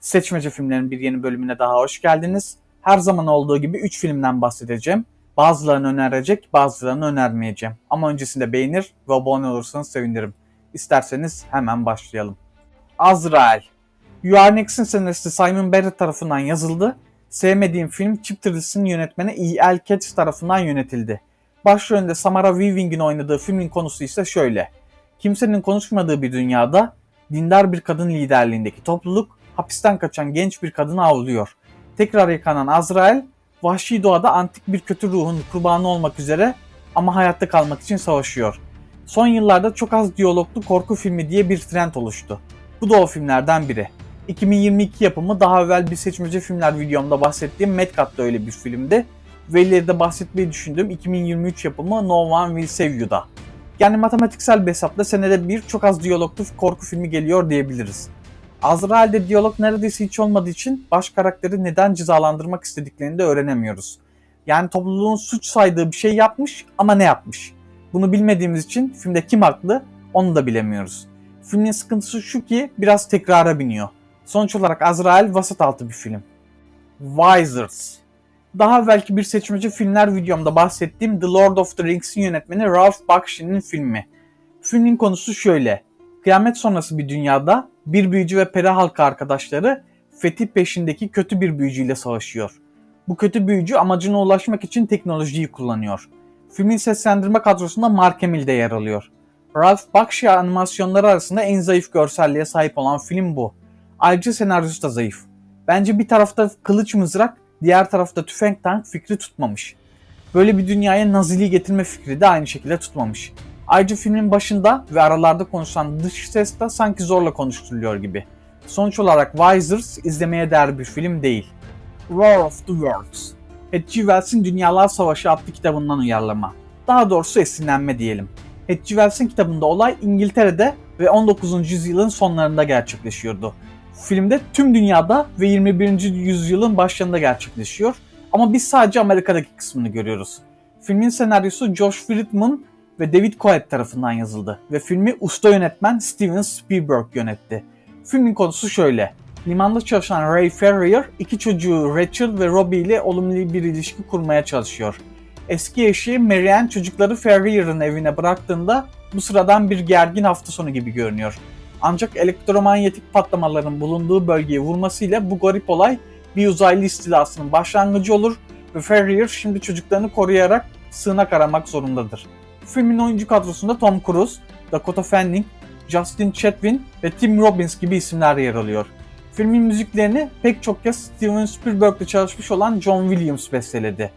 Seçmece filmlerin bir yeni bölümüne daha hoş geldiniz. Her zaman olduğu gibi 3 filmden bahsedeceğim. Bazılarını önerecek, bazılarını önermeyeceğim. Ama öncesinde beğenir ve abone olursanız sevinirim. İsterseniz hemen başlayalım. Are Next'in senaristi Simon Barrett tarafından yazıldı. Sevmediğim film Chip Thrills'in yönetmeni E.L. Katz tarafından yönetildi. Başrolünde Samara Weaving'in oynadığı filmin konusu ise şöyle. Kimsenin konuşmadığı bir dünyada dindar bir kadın liderliğindeki topluluk hapisten kaçan genç bir kadını avlıyor. Tekrar yakanan Azrael, vahşi doğada antik bir kötü ruhun kurbanı olmak üzere ama hayatta kalmak için savaşıyor. Son yıllarda çok az diyaloglu korku filmi diye bir trend oluştu. Bu da o filmlerden biri. 2022 yapımı daha evvel bir seçmece filmler videomda bahsettiğim Mad da öyle bir filmdi. Ve ileride bahsetmeyi düşündüğüm 2023 yapımı No One Will Save You'da. Yani matematiksel bir hesapla senede bir çok az diyaloglu korku filmi geliyor diyebiliriz. Azrail'de diyalog neredeyse hiç olmadığı için baş karakteri neden cezalandırmak istediklerini de öğrenemiyoruz. Yani topluluğun suç saydığı bir şey yapmış ama ne yapmış? Bunu bilmediğimiz için filmde kim haklı onu da bilemiyoruz. Filmin sıkıntısı şu ki biraz tekrara biniyor. Sonuç olarak Azrail vasat altı bir film. Wizards Daha belki bir seçmeci filmler videomda bahsettiğim The Lord of the Rings'in yönetmeni Ralph Bakshi'nin filmi. Filmin konusu şöyle. Kıyamet sonrası bir dünyada bir büyücü ve peri halkı arkadaşları fetih peşindeki kötü bir büyücüyle savaşıyor. Bu kötü büyücü amacına ulaşmak için teknolojiyi kullanıyor. Filmin seslendirme kadrosunda Mark Hamill de yer alıyor. Ralph Bakshi animasyonları arasında en zayıf görselliğe sahip olan film bu. Ayrıca senaryosu da zayıf. Bence bir tarafta kılıç mızrak, diğer tarafta tüfek tank fikri tutmamış. Böyle bir dünyaya naziliği getirme fikri de aynı şekilde tutmamış. Ayrıca filmin başında ve aralarda konuşulan dış ses de sanki zorla konuşturuluyor gibi. Sonuç olarak Wizards izlemeye değer bir film değil. War of the Worlds H.G. Wells'in Dünyalar Savaşı adlı kitabından uyarlama. Daha doğrusu esinlenme diyelim. H.G. Wells'in kitabında olay İngiltere'de ve 19. yüzyılın sonlarında gerçekleşiyordu. Filmde tüm dünyada ve 21. yüzyılın başlarında gerçekleşiyor. Ama biz sadece Amerika'daki kısmını görüyoruz. Filmin senaryosu Josh Friedman ve David Coed tarafından yazıldı ve filmi usta yönetmen Steven Spielberg yönetti. Filmin konusu şöyle. Limanda çalışan Ray Ferrier iki çocuğu Rachel ve Robbie ile olumlu bir ilişki kurmaya çalışıyor. Eski eşi Marianne çocukları Ferrier'ın evine bıraktığında bu sıradan bir gergin hafta sonu gibi görünüyor. Ancak elektromanyetik patlamaların bulunduğu bölgeye vurmasıyla bu garip olay bir uzaylı istilasının başlangıcı olur ve Ferrier şimdi çocuklarını koruyarak sığınak aramak zorundadır. Filmin oyuncu kadrosunda Tom Cruise, Dakota Fanning, Justin Chatwin ve Tim Robbins gibi isimler yer alıyor. Filmin müziklerini pek çok kez Steven Spielberg'le çalışmış olan John Williams besteledi.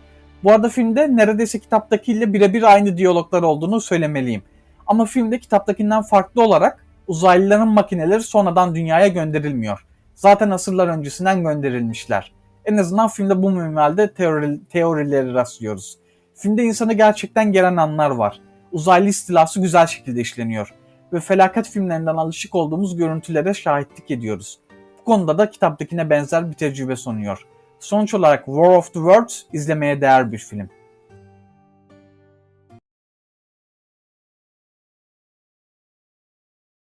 Bu arada filmde neredeyse kitaptakiyle birebir aynı diyaloglar olduğunu söylemeliyim. Ama filmde kitaptakinden farklı olarak uzaylıların makineleri sonradan dünyaya gönderilmiyor. Zaten asırlar öncesinden gönderilmişler. En azından filmde bu minvalde teori, teorileri rastlıyoruz. Filmde insanı gerçekten gelen anlar var. Uzaylı istilası güzel şekilde işleniyor ve felaket filmlerinden alışık olduğumuz görüntülere şahitlik ediyoruz. Bu konuda da kitaptakine benzer bir tecrübe sunuyor. Sonuç olarak War of the Worlds izlemeye değer bir film.